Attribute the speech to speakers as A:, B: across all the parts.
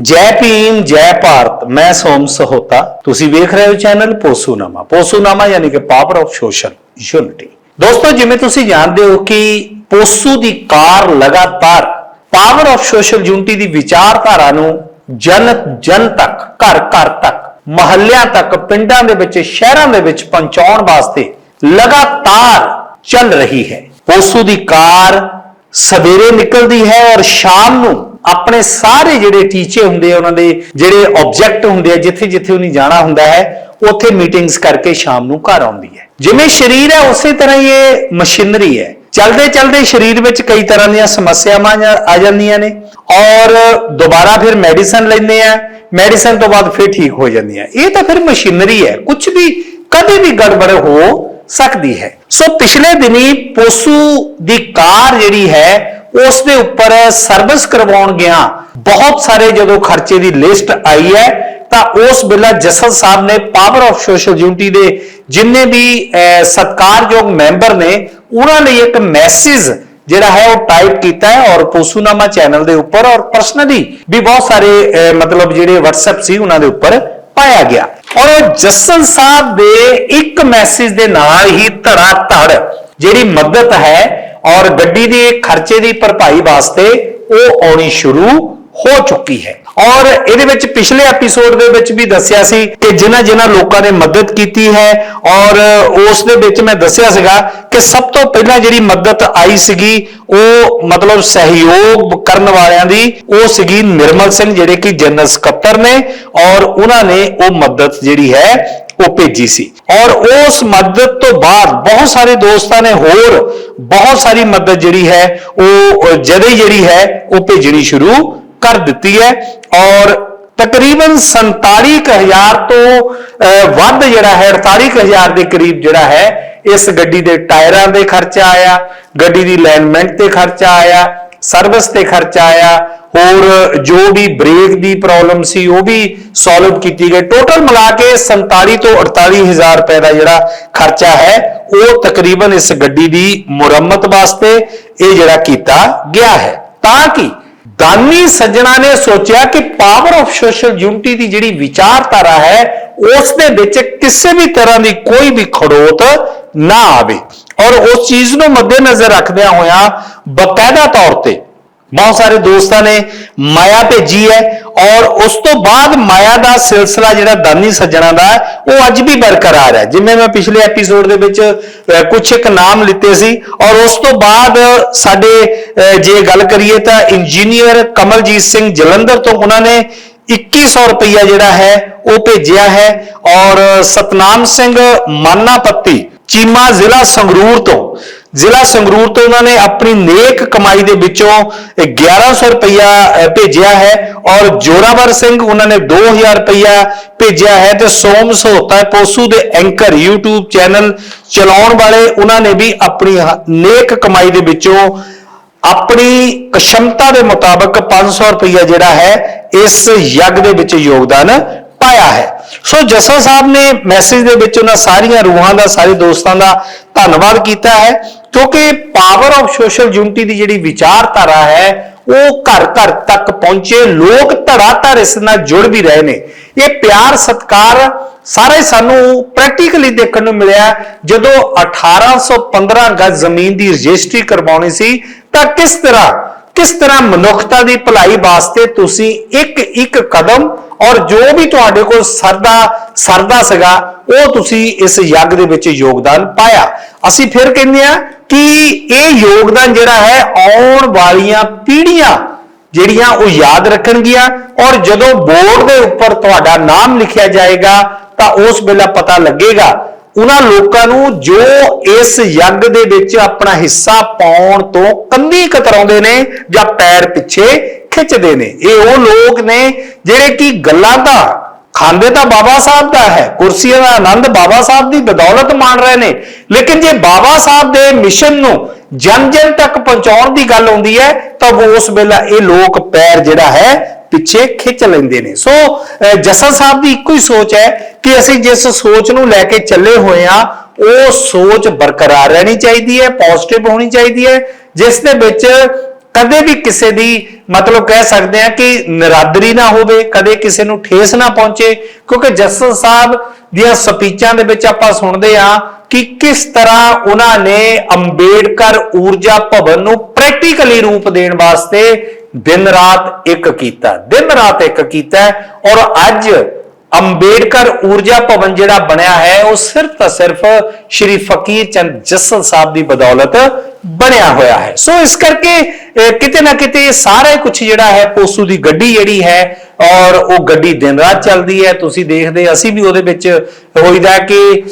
A: ਜੈ ਭੀਮ, ਜੈ ਭਾਰਤ, ਮੈਂ ਸੋਮ ਸਹੋਤਾ। ਤੁਸੀਂ ਵੇਖ ਰਹੇ ਹੋ ਚੈਨਲ ਪੋਸੂਨਾਮਾ। ਪੋਸੂਨਾਮਾ ਯਾਨੀ ਕਿ ਪਾਵਰ ਆਫ ਸੋਸ਼ਲ ਯੂਨਿਟੀ ਦੋਸਤੋ, ਜਿਵੇਂ ਤੁਸੀਂ ਜਾਣਦੇ ਹੋ ਕਿ ਪੋਸੂ ਦੀ ਕਾਰ ਲਗਾਤਾਰ ਪਾਵਰ ਆਫ ਸੋਸ਼ਲ ਯੂਨਿਟੀ ਦੀ ਵਿਚਾਰਧਾਰਾ ਨੂੰ ਜਨ ਜਨ ਤੱਕ, ਘਰ ਘਰ ਤੱਕ, ਮਹੱਲਿਆਂ ਤੱਕ, ਪਿੰਡਾਂ ਦੇ ਵਿੱਚ, ਸ਼ਹਿਰਾਂ ਦੇ ਵਿੱਚ ਪਹੁੰਚਾਉਣ ਵਾਸਤੇ ਲਗਾਤਾਰ ਚੱਲ ਰਹੀ ਹੈ। ਪੋਸੂ ਦੀ ਕਾਰ ਸਵੇਰੇ ਨਿਕਲਦੀ ਹੈ ਔਰ ਸ਼ਾਮ ਨੂੰ ਆਪਣੇ ਸਾਰੇ ਜਿਹੜੇ ਟੀਚੇ ਹੁੰਦੇ ਆ, ਉਹਨਾਂ ਦੇ ਜਿਹੜੇ ਆਬਜੈਕਟ ਹੁੰਦੇ ਆ, ਜਿੱਥੇ ਜਿੱਥੇ ਉਹਨੇ ਜਾਣਾ ਹੁੰਦਾ ਹੈ, ਉੱਥੇ ਮੀਟਿੰਗਸ ਕਰਕੇ ਸ਼ਾਮ ਨੂੰ ਘਰ ਆਉਂਦੀ ਹੈ। ਜਿਵੇਂ ਸਰੀਰ ਹੈ, ਉਸੇ ਤਰ੍ਹਾਂ ਹੀ ਇਹ ਮਸ਼ੀਨਰੀ ਹੈ। ਚਲਦੇ ਚਲਦੇ ਸਰੀਰ ਵਿੱਚ ਕਈ ਤਰ੍ਹਾਂ ਦੀਆਂ ਸਮੱਸਿਆਵਾਂ ਆ ਜਾਂਦੀਆਂ ਨੇ। ਔਰ ਦੁਬਾਰਾ ਫਿਰ ਮੈਡੀਸਨ ਲੈਂਦੇ ਆ। ਮੈਡੀਸਨ ਤੋਂ ਬਾਅਦ ਫਿਰ ਠੀਕ ਹੋ ਜਾਂਦੀਆਂ। ਇਹ ਤਾਂ ਫਿਰ ਮਸ਼ੀਨਰੀ ਹੈ। ਕੁਝ ਵੀ ਕਦੇ ਵੀ ਗੜਬੜ ਹੋ ਸਕਦੀ ਹੈ। ਸੋ ਪਿਛਲੇ ਦਿਨੀ ਪੋਸੂ ਦੀ ਕਾਰ ਜਿਹੜੀ ਹੈ ਉਸ ਦੇ ਉੱਪਰ ਸਰਵਿਸ ਕਰਵਾਉਣ ਗਿਆ। ਬਹੁਤ ਸਾਰੇ ਜਦੋਂ ਖਰਚੇ ਦੀ ਲਿਸਟ ਆਈ ਹੈ ਤਾਂ ਉਸ ਵੇਲੇ ਜਸਲ ਸਾਹਿਬ ਨੇ ਪਾਵਰ ਆਫ ਸੋਸ਼ਲ ਯੂਨਿਟੀ ਦੇ ਜਿੰਨੇ ਵੀ ਅਹ, ਸਤਿਕਾਰਯੋਗ ਮੈਂਬਰ ਨੇ ਉਹਨਾਂ ਲਈ ਇੱਕ ਮੈਸੇਜ ਜਿਹੜਾ ਹੈ ਉਹ ਟਾਈਪ ਕੀਤਾ ਹੈ ਔਰ ਪੋਸੂਨਾਮਾ ਚੈਨਲ ਦੇ ਉੱਪਰ ਔਰ ਪਰਸਨਲੀ ਵੀ ਬਹੁਤ ਸਾਰੇ ਮਤਲਬ ਜਿਹੜੇ WhatsApp ਸੀ ਉਹਨਾਂ ਦੇ ਉੱਪਰ ਪਾਇਆ ਗਿਆ। ਔਰ ਉਹ ਜਸਨ ਸਾਹਿਬ ਦੇ ਇੱਕ ਮੈਸੇਜ ਦੇ ਨਾਲ ਹੀ ਧੜਾ ਧੜ ਜਿਹੜੀ ਮਦਦ ਹੈ ਔਰ ਗੱਡੀ ਦੇ ਖਰਚੇ ਦੀ ਭਰਪਾਈ ਵਾਸਤੇ ਉਹ ਆਉਣੀ ਸ਼ੁਰੂ ਹੋ ਚੁੱਕੀ ਹੈ। ਔਰ ਇਹਦੇ ਵਿੱਚ ਪਿਛਲੇ ਐਪੀਸੋਡ ਦੇ ਵਿੱਚ ਵੀ ਦੱਸਿਆ ਸੀ ਕਿ ਜਿਨ੍ਹਾਂ ਜਿਨ੍ਹਾਂ ਲੋਕਾਂ ਨੇ ਮਦਦ ਕੀਤੀ ਹੈ ਔਰ ਉਸ ਦੇ ਵਿੱਚ ਮੈਂ ਦੱਸਿਆ ਸੀਗਾ ਕਿ ਸਭ ਤੋਂ ਪਹਿਲਾਂ ਜਿਹੜੀ ਮਦਦ ਆਈ ਸੀਗੀ, ਉਹ ਮਤਲਬ ਸਹਿਯੋਗ ਕਰਨ ਵਾਲਿਆਂ ਦੀ, ਉਹ ਸੀਗੀ ਨਿਰਮਲ ਸਿੰਘ ਜਿਹੜੇ ਕਿ ਜਨਰਲ ਸਕੱਤਰ ਨੇ ਔਰ ਉਹਨਾਂ ਨੇ ਉਹ ਮਦਦ ਜਿਹੜੀ ਹੈ ਉਹ ਭੇਜੀ ਸੀ। ਔਰ ਉਸ ਮਦਦ ਤੋਂ ਬਾਅਦ ਬਹੁਤ ਸਾਰੇ ਦੋਸਤਾਂ ਨੇ ਹੋਰ ਬਹੁਤ ਸਾਰੀ ਮਦਦ ਜਿਹੜੀ ਹੈ ਉਹ ਜਦੇ ਜਿਹੜੀ ਹੈ ਉਹ ਭੇਜਣੀ ਸ਼ੁਰੂ ਕਰ ਦਿੱਤੀ ਹੈ। ਔਰ ਤਕਰੀਬਨ 47000 ਤੋਂ ਅਹ, ਵੱਧ ਜਿਹੜਾ ਹੈ 48000 ਦੇ ਕਰੀਬ ਜਿਹੜਾ ਹੈ ਇਸ ਗੱਡੀ ਦੇ ਟਾਇਰਾਂ ਦੇ ਖਰਚਾ ਆਇਆ ਗੱਡੀ ਦੀ ਅਲਾਈਨਮੈਂਟ ਤੇ ਖਰਚਾ ਆਇਆ ਸਰਵਿਸ ਤੇ ਖਰਚਾ ਆਇਆ ਹੋਰ ਜੋ ਵੀ ਬ੍ਰੇਕ ਦੀ ਪ੍ਰੋਬਲਮ ਸੀ, ਉਹ ਵੀ ਸੋਲਵ ਕੀਤੀ ਗਈ। ਟੋਟਲ ਮਿਲਾ ਕੇ 47 ਤੋਂ 48000 ਰੁਪਏ ਦਾ ਜਿਹੜਾ ਖਰਚਾ ਹੈ, ਉਹ ਤਕਰੀਬਨ ਇਸ ਗੱਡੀ ਦੀ ਮੁਰੰਮਤ ਵਾਸਤੇ ਇਹ ਜਿਹੜਾ ਕੀਤਾ ਗਿਆ ਹੈ। ਤਾਂ ਕਿ ਦਾਨੀ ਸੱਜਣਾ ਨੇ ਸੋਚਿਆ ਕਿ ਪਾਵਰ ਆਫ ਸੋਸ਼ਲ ਯੂਨਿਟੀ ਦੀ ਜਿਹੜੀ ਵਿਚਾਰਧਾਰਾ ਹੈ ਉਸ ਦੇ ਵਿੱਚ ਕਿਸੇ ਵੀ ਤਰ੍ਹਾਂ ਦੀ ਕੋਈ ਵੀ ਖੜੋਤ ਨਾ ਆਵੇ। ਔਰ ਉਸ ਚੀਜ਼ ਨੂੰ ਮੱਦੇਨਜ਼ਰ ਰੱਖਦਿਆਂ ਹੋਇਆਂ ਬਕਾਇਦਾ ਤੌਰ ਤੇ ਬਹੁਤ ਸਾਰੇ ਦੋਸਤਾਂ ਨੇ ਮਾਇਆ ਭੇਜੀ ਹੈ ਔਰ ਉਸ ਤੋਂ ਬਾਅਦ ਮਾਇਆ ਦਾ ਸਿਲਸਿਲਾ ਜਿਹੜਾ ਦਾਨੀ ਸੱਜਣਾ ਦਾ ਉਹ ਅੱਜ ਵੀ ਬਰਕਰਾਰ ਹੈ। ਜਿਵੇਂ ਮੈਂ ਪਿਛਲੇ ਐਪੀਸੋਡ ਦੇ ਵਿੱਚ ਅਹ, ਕੁਛ ਇੱਕ ਨਾਮ ਲਿੱਤੇ ਸੀ ਔਰ ਉਸ ਤੋਂ ਬਾਅਦ ਸਾਡੇ ਜੇ ਗੱਲ ਕਰੀਏ ਤਾਂ ਇੰਜੀਨੀਅਰ ਕਮਲਜੀਤ ਸਿੰਘ ਜਲੰਧਰ ਤੋਂ ਉਹਨਾਂ ਨੇ 2100 ਰੁਪਈਆ ਜਿਹੜਾ ਹੈ ਉਹ ਭੇਜਿਆ ਹੈ ਔਰ ਸਤਨਾਮ ਸਿੰਘ ਮਾਨਾਪੱਤੀ ਚੀਮਾ ਜ਼ਿਲ੍ਹਾ ਸੰਗਰੂਰ ਤੋਂ ਜ਼ਿਲ੍ਹਾ ਸੰਗਰੂਰ ਤੋਂ ਉਹਨਾਂ ਨੇ ਆਪਣੀ ਨੇਕ ਕਮਾਈ ਦੇ ਵਿੱਚੋਂ 1100 ਰੁਪਇਆ ਅਹ, ਭੇਜਿਆ ਹੈ ਔਰ ਜੋਰਾਵਰ ਸਿੰਘ ਉਹਨਾਂ ਨੇ 2000 ਰੁਪਇਆ ਭੇਜਿਆ ਹੈ ਤੇ ਸੋਮ ਸਹੋਤਾ ਪੋਸੂ ਦੇ ਐਂਕਰ YouTube ਚੈਨਲ ਚਲਾਉਣ ਵਾਲੇ ਉਹਨਾਂ ਨੇ ਵੀ ਆਪਣੀ ਨੇਕ ਕਮਾਈ ਦੇ ਵਿੱਚੋਂ ਆਪਣੀ ਕਸ਼ਮਤਾ ਦੇ ਮੁਤਾਬਕ 500 ਰੁਪਇਆ ਜਿਹੜਾ ਹੈ ਇਸ ਯੱਗ ਦੇ ਵਿੱਚ ਯੋਗਦਾਨ ਪਾਇਆ ਹੈ। ਸੋ ਜਸਲ ਸਾਹਿਬ ਨੇ ਮੈਸੇਜ ਦੇ ਵਿੱਚ ਉਹਨਾਂ ਸਾਰੀਆਂ ਰੂਹਾਂ ਦਾ, ਸਾਰੇ ਦੋਸਤਾਂ ਦਾ ਧੰਨਵਾਦ ਕੀਤਾ ਹੈ, ਕਿਉਂਕਿ ਪਾਵਰ ਆਫ ਸੋਸ਼ਲ ਯੂਨਿਟੀ ਦੀ ਜਿਹੜੀ ਵਿਚਾਰਧਾਰਾ ਹੈ, ਉਹ ਘਰ ਘਰ ਤੱਕ ਪਹੁੰਚੇ, ਲੋਕ ਧੜਾ ਧੜ ਇਸ ਨਾਲ ਜੁੜ ਵੀ ਰਹੇ ਨੇ। ਇਹ ਪਿਆਰ, ਸਤਕਾਰ ਸਾਰੇ ਸਾਨੂੰ ਪ੍ਰੈਕਟੀਕਲੀ ਦੇਖਣ ਨੂੰ ਮਿਲਿਆ। ਜਦੋਂ 1815 ਗਜ਼ ਜ਼ਮੀਨ ਦੀ ਰਜਿਸਟਰੀ ਕਰਵਾਉਣੀ ਸੀ, ਤਾਂ ਕਿਸ ਤਰ੍ਹਾਂ ਕਿਸ ਤਰ੍ਹਾਂ ਮਨੁੱਖਤਾ ਦੀ ਭਲਾਈ ਵਾਸਤੇ ਤੁਸੀਂ ਇੱਕ ਇੱਕ ਕਦਮ ਔਰ ਜੋ ਵੀ ਤੁਹਾਡੇ ਕੋਲ ਸਰਦਾ ਸਰਦਾ ਸੀਗਾ, ਉਹ ਤੁਸੀਂ ਇਸ ਯੱਗ ਦੇ ਵਿੱਚ ਯੋਗਦਾਨ ਪਾਇਆ। ਅਸੀਂ ਫਿਰ ਕਹਿੰਦੇ ਆ ਕਿ ਇਹ ਯੋਗਦਾਨ ਜਿਹੜਾ ਹੈ, ਆਉਣ ਵਾਲੀਆਂ ਪੀੜ੍ਹੀਆਂ ਜਿਹੜੀਆਂ ਉਹ ਯਾਦ ਰੱਖਣਗੀਆਂ ਔਰ ਜਦੋਂ ਬੋਰਡ ਦੇ ਉੱਪਰ ਤੁਹਾਡਾ ਨਾਮ ਲਿਖਿਆ ਜਾਏਗਾ, ਤਾਂ ਉਸ ਵੇਲੇ ਪਤਾ ਲੱਗੇਗਾ ਉਹਨਾਂ ਲੋਕਾਂ ਨੂੰ ਜੋ ਇਸ ਯੱਗ ਦੇ ਵਿੱਚ ਆਪਣਾ ਹਿੱਸਾ ਪਾਉਣ ਤੋਂ ਕੰਨੀ ਕਤਰਾਉਂਦੇ ਨੇ ਜਾਂ ਪੈਰ ਪਿੱਛੇ ਖਿੱਚਦੇ ਨੇ। ਇਹ ਉਹ ਲੋਕ ਨੇ ਜਿਹੜੇ ਕਿ ਗੱਲਾਂ ਦਾ ਖਾਂਦੇ ਤਾਂ ਬਾਬਾ ਸਾਹਿਬ ਦਾ ਹੈ, ਕੁਰਸੀਆਂ ਦਾ ਆਨੰਦ ਬਾਬਾ ਸਾਹਿਬ ਦੀ ਬਦੌਲਤ ਮਾਣ ਰਹੇ ਨੇ। ਲੇਕਿਨ ਜੇ ਬਾਬਾ ਸਾਹਿਬ ਦੇ ਮਿਸ਼ਨ ਨੂੰ ਜਨ ਜਨ ਤੱਕ ਪਹੁੰਚਾਉਣ ਦੀ ਗੱਲ ਆਉਂਦੀ ਹੈ, ਤਾਂ ਉਸ ਵੇਲੇ ਇਹ ਲੋਕ ਪੈਰ ਜਿਹੜਾ ਹੈ ਪਿੱਛੇ ਖਿੱਚ ਲੈਂਦੇ ਨੇ। ਸੋ ਅਹ ਸਾਹਿਬ ਦੀ ਇੱਕੋ ਹੀ ਸੋਚ ਹੈ ਕਿ ਅਸੀਂ ਜਿਸ ਸੋਚ ਨੂੰ ਲੈ ਕੇ ਚੱਲੇ ਹੋਏ ਆ ਉਹ ਸੋਚ ਬਰਕਰਾਰ ਰਹਿਣੀ ਚਾਹੀਦੀ ਹੈ ਪੋਜ਼ਿਟਿਵ ਹੋਣੀ ਚਾਹੀਦੀ ਹੈ, ਜਿਸ ਦੇ ਵਿੱਚ ਕਦੇ ਵੀ ਕਿਸੇ ਦੀ ਮਤਲਬ ਕਹਿ ਸਕਦੇ ਆ ਕਿ ਨਰਾਦਰੀ ਨਾ ਹੋਵੇ, ਕਦੇ ਕਿਸੇ ਨੂੰ ਠੇਸ ਨਾ ਪਹੁੰਚੇ, ਕਿਉਂਕਿ ਜਸਟਿਸ ਸਾਹਿਬ ਦੀਆਂ ਸਪੀਚਾਂ ਦੇ ਵਿੱਚ ਆਪਾਂ ਸੁਣਦੇ ਆ ਕਿ ਕਿਸ ਤਰ੍ਹਾਂ ਉਹਨਾਂ ਨੇ ਅੰਬੇਡਕਰ ਊਰਜਾ ਭਵਨ ਨੂੰ ਪ੍ਰੈਕਟੀਕਲੀ ਰੂਪ ਦੇਣ ਵਾਸਤੇ ਦਿਨ ਰਾਤ ਇੱਕ ਕੀਤਾ, ਦਿਨ ਰਾਤ ਇੱਕ ਕੀਤਾ ਔਰ ਅੱਜ ਅੰਬੇਡਕਰ ਊਰਜਾ ਭਵਨ ਜਿਹੜਾ ਬਣਿਆ ਹੈ, ਉਹ ਸਿਰਫ ਤਾਂ ਸਿਰਫ ਸ਼੍ਰੀ ਫਕੀਰ ਚੰਦ ਜੱਸਲ ਸਾਹਿਬ ਦੀ ਬਦੌਲਤ ਬਣਿਆ ਹੋਇਆ ਹੈ। ਸੋ ਇਸ ਕਰਕੇ ਕਿਤੇ ਨਾ ਕਿਤੇ ਸਾਰਾ ਕੁਝ ਜਿਹੜਾ ਹੈ, ਪੋਸੂ ਦੀ ਗੱਡੀ ਜਿਹੜੀ ਹੈ ਔਰ ਉਹ ਗੱਡੀ ਦਿਨ ਰਾਤ ਚੱਲਦੀ ਹੈ। ਤੁਸੀਂ ਦੇਖਦੇ, ਅਸੀਂ ਵੀ ਉਹਦੇ ਵਿੱਚ ਹੋਈਦਾ ਕਿ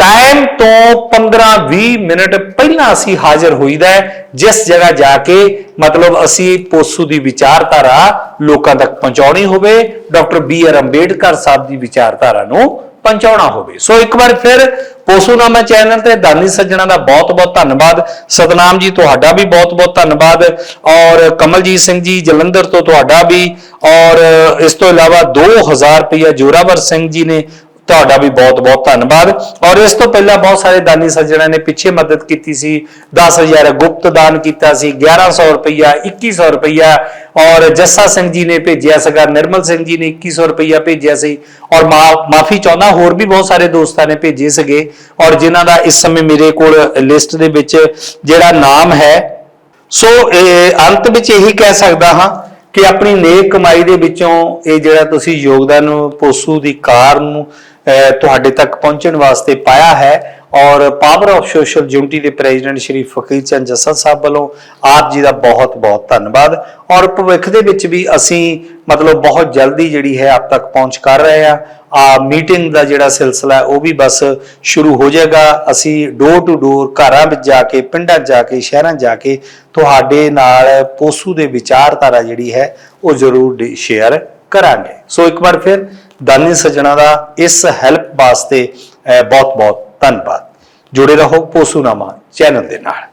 A: ਟਾਈਮ ਤੋਂ 15-20 ਮਿੰਟ ਪਹਿਲਾਂ ਅਸੀਂ ਹਾਜ਼ਰ ਹੋਈਦਾ ਹੈ, ਜਿਸ ਜਗ੍ਹਾ ਜਾ ਕੇ ਮਤਲਬ ਅਸੀਂ ਪੋਸੂ ਦੀ ਵਿਚਾਰਧਾਰਾ ਲੋਕਾਂ ਤੱਕ ਪਹੁੰਚਾਉਣੀ ਹੋਵੇ, ਡਾਕਟਰ ਬੀ ਆਰ ਅੰਬੇਡਕਰ ਸਾਹਿਬ ਦੀ ਵਿਚਾਰਧਾਰਾ ਨੂੰ ਪਹੁੰਚਾਉਣਾ ਹੋਵੇ। ਸੋ ਇੱਕ ਵਾਰ ਫਿਰ ਪੋਸੂਨਾਮਾ ਚੈਨਲ ਤੇ ਦਾਨੀ ਸੱਜਣਾ ਦਾ ਬਹੁਤ-ਬਹੁਤ ਧੰਨਵਾਦ। ਸਤਨਾਮ ਜੀ, ਤੁਹਾਡਾ ਵੀ ਬਹੁਤ-ਬਹੁਤ ਧੰਨਵਾਦ। ਔਰ ਕਮਲਜੀਤ ਸਿੰਘ ਜੀ, ਜਲੰਧਰ ਤੋਂ ਤੁਹਾਡਾ ਵੀ। ਔਰ ਇਸ ਤੋਂ ਇਲਾਵਾ 2000 ਰੁਪਇਆ ਜੋਰਾਵਰ ਸਿੰਘ ਜੀ ਨੇ ਤੁਹਾਡਾ ਵੀ ਬਹੁਤ-ਬਹੁਤ ਧੰਨਵਾਦ। ਔਰ ਇਸ ਤੋਂ ਪਹਿਲਾਂ ਬਹੁਤ ਸਾਰੇ ਦਾਨੀ ਸੱਜਣਾਂ ਨੇ ਪਿੱਛੇ ਮਦਦ ਕੀਤੀ ਸੀ। 10000 ਗੁਪਤ ਦਾਨ ਕੀਤਾ ਸੀ 1100 ਰੁਪਇਆ 2100 ਰੁਪਇਆ ਔਰ ਜੱਸਾ ਸਿੰਘ ਜੀ ਨੇ ਭੇਜਿਆ ਸੀਗਾ, ਨਿਰਮਲ ਸਿੰਘ ਜੀ ਨੇ 2100 ਰੁਪਇਆ ਭੇਜਿਆ ਸੀ। ਔਰ ਮਾਫੀ ਚਾਹੁੰਦਾ, ਹੋਰ ਵੀ ਬਹੁਤ ਸਾਰੇ ਦੋਸਤਾਂ ਨੇ ਭੇਜੇ ਸੀਗੇ। ਔਰ ਜਿਨ੍ਹਾਂ ਦਾ ਇਸ ਸਮੇਂ ਮੇਰੇ ਕੋਲ ਲਿਸਟ ਦੇ ਵਿੱਚ ਜਿਹੜਾ ਨਾਮ ਹੈ। ਸੋ, ਇਹ ਅੰਤ ਵਿੱਚ ਇਹੀ ਕਹਿ ਸਕਦਾ ਹਾਂ ਕਿ ਆਪਣੀ ਨੇਕ ਕਮਾਈ ਦੇ ਵਿੱਚੋਂ ਇਹ ਜਿਹੜਾ ਤੁਸੀਂ ਯੋਗਦਾਨ ਪੋਸੂ ਦੀ ਕਾਰ ਨੂੰ ਤੁਹਾਡੇ ਤੱਕ ਪਹੁੰਚਣ ਵਾਸਤੇ ਪਾਇਆ ਹੈ ਔਰ ਪਾਵਰ ਆਫ ਸੋਸ਼ਲ ਯੂਨਿਟੀ ਦੇ ਪ੍ਰੈਜ਼ੀਡੈਂਟ ਸ਼੍ਰੀ ਫਕੀਰ ਚੰਦ ਜੱਸਾ ਸਾਹਿਬ ਵੱਲੋਂ ਆਪ ਜੀ ਦਾ ਬਹੁਤ ਬਹੁਤ ਧੰਨਵਾਦ। ਔਰ ਭਵਿੱਖ ਦੇ ਵਿੱਚ ਵੀ ਅਸੀਂ ਮਤਲਬ ਬਹੁਤ ਜਲਦੀ ਜਿਹੜੀ ਹੈ ਆਪ ਤੱਕ ਪਹੁੰਚ ਕਰ ਰਹੇ ਆ ਆ ਮੀਟਿੰਗ ਦਾ ਜਿਹੜਾ ਸਿਲਸਿਲਾ ਉਹ ਵੀ ਬਸ ਸ਼ੁਰੂ ਹੋ ਜਾਏਗਾ। ਅਸੀਂ ਡੋਰ ਟੂ ਡੋਰ ਘਰਾਂ ਵਿੱਚ ਜਾ ਕੇ, ਪਿੰਡਾਂ ਜਾ ਕੇ, ਸ਼ਹਿਰਾਂ ਜਾ ਕੇ ਤੁਹਾਡੇ ਨਾਲ ਪੋਸੂ ਦੇ ਵਿਚਾਰਧਾਰਾ ਜਿਹੜੀ ਹੈ, ਉਹ ਜ਼ਰੂਰ ਸ਼ੇਅਰ ਕਰਾਂਗੇ। ਸੋ ਇੱਕ ਵਾਰ ਫਿਰ ਦਾਨੀ ਸੱਜਣਾ ਦਾ ਇਸ ਹੈਲਪ ਵਾਸਤੇ ਬਹੁਤ ਬਹੁਤ ਧੰਨਵਾਦ। ਜੁੜੇ ਰਹੋ ਪੋਸੂਨਾਮਾ ਚੈਨਲ ਦੇ ਨਾਲ।